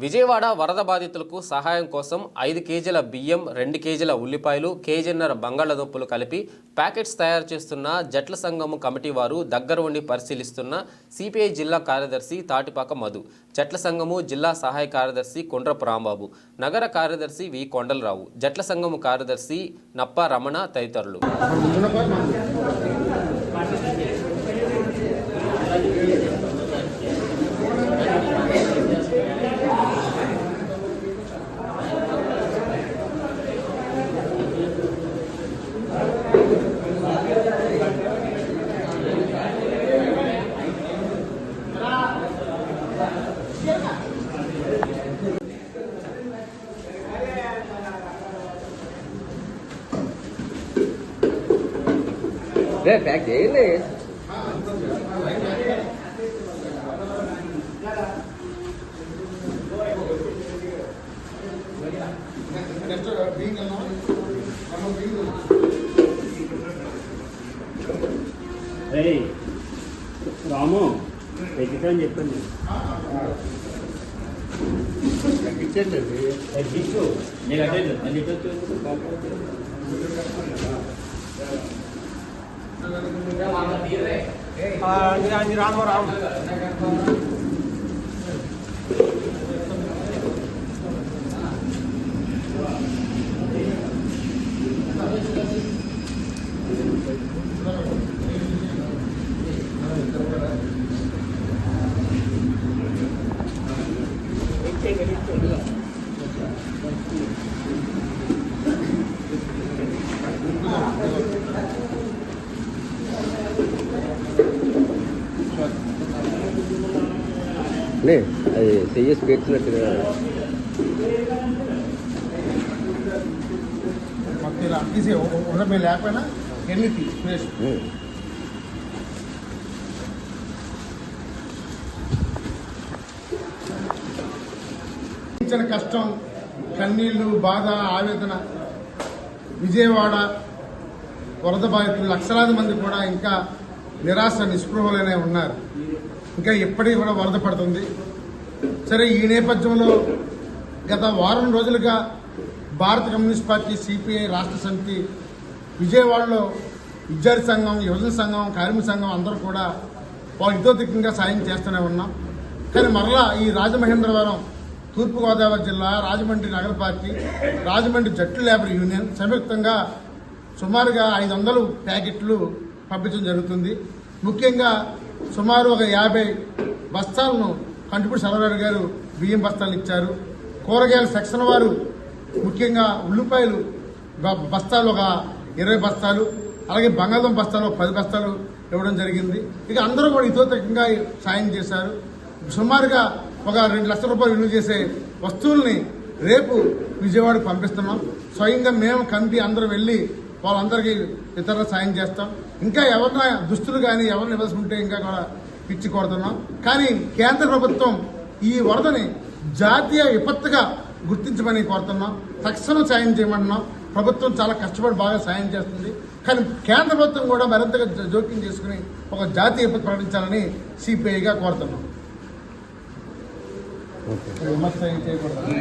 విజయవాడ వరద బాధితులకు సహాయం కోసం ఐదు కేజీల బియ్యం రెండు కేజీల ఉల్లిపాయలు కేజీన్నర బంగాళాదుంపలు కలిపి ప్యాకెట్స్ తయారు చేస్తున్న జట్ల సంఘము కమిటీ వారు దగ్గర ఉండి పరిశీలిస్తున్న సిపిఐ జిల్లా కార్యదర్శి తాటిపాక మధు జట్ల సంఘము జిల్లా సహాయ కార్యదర్శి కొండ్రపు రాంబాబు నగర కార్యదర్శి వి కొండలరావు జట్ల సంఘము కార్యదర్శి నప్ప రమణ తదితరులు. రే ప్యాక్ చేయండి ఏయ్ రాము తగ్గిద్దని చెప్పండి తగ్గించు నేను అదే మళ్ళీ 아니 라노 라노 Thank you. ఉండమే లేకపోయినా ఎన్ని తీ ఫ్రెష్. ఉమ్. ఇచ్చిన కష్టం కన్నీళ్ళు బాధ ఆవేదన విజయవాడ వరద బాధితులు లక్షలాది మంది కూడా ఇంకా నిరాశ నిస్పృహలోనే ఉన్నారు. ఇంకా ఇప్పటికీ కూడా వరద పడుతుంది. సరే ఈ నేపథ్యంలో గత వారం రోజులుగా భారత కమ్యూనిస్ట్ పార్టీ సిపిఐ రాష్ట్ర సమితి విజయవాడలో విద్యార్థి సంఘం యువజన సంఘం కార్మిక సంఘం అందరూ కూడా వాళ్ళు ఇతోధికంగా సాయం చేస్తూనే ఉన్నాం. కానీ మరలా ఈ రాజమహేంద్రవరం తూర్పుగోదావరి జిల్లా రాజమండ్రి నగర పార్టీ రాజమండ్రి జట్టు లేబర్ యూనియన్ సంయుక్తంగా సుమారుగా ఐదు వందలు ప్యాకెట్లు పంపించడం జరుగుతుంది. ముఖ్యంగా సుమారు ఒక యాభై బస్తాలను కంటిపూడి సరవరాడు గారు బియ్యం బస్తాలు ఇచ్చారు. కూరగాయల సెక్షన్ వారు ముఖ్యంగా ఉల్లిపాయలు బస్తాలు ఒక ఇరవై బస్తాలు అలాగే బంగాళదుంప బస్తాలు ఒక పది బస్తాలు ఇవ్వడం జరిగింది. ఇక అందరూ కూడా ఇతోతకంగా సాయం చేశారు. సుమారుగా ఒక రెండు లక్షల రూపాయలు విలువ చేసే వస్తువుల్ని రేపు విజయవాడకు పంపిస్తున్నాం. స్వయంగా మేము కంపి అందరూ వెళ్ళి వాళ్ళందరికీ ఇతరుల సాయం చేస్తాం. ఇంకా ఎవరిన దుస్తులు కానీ ఎవరిని ఇవ్వాల్సి ఇంకా కూడా ఇచ్చి కోరుతున్నాం కానీ కేంద్ర ప్రభుత్వం ఈ వరదని జాతీయ విపత్తుగా గుర్తించమని కోరుతున్నాం. తక్షణం సాయం చేయమంటున్నాం. ప్రభుత్వం చాలా కష్టపడి బాగా సాయం చేస్తుంది. కానీ కేంద్ర ప్రభుత్వం కూడా మరింతగా జోక్యం చేసుకుని ఒక జాతీయ విపత్తు ప్రకటించాలని సిపిఐగా కోరుతున్నాం. విమర్శ ఏం చేయకూడదు.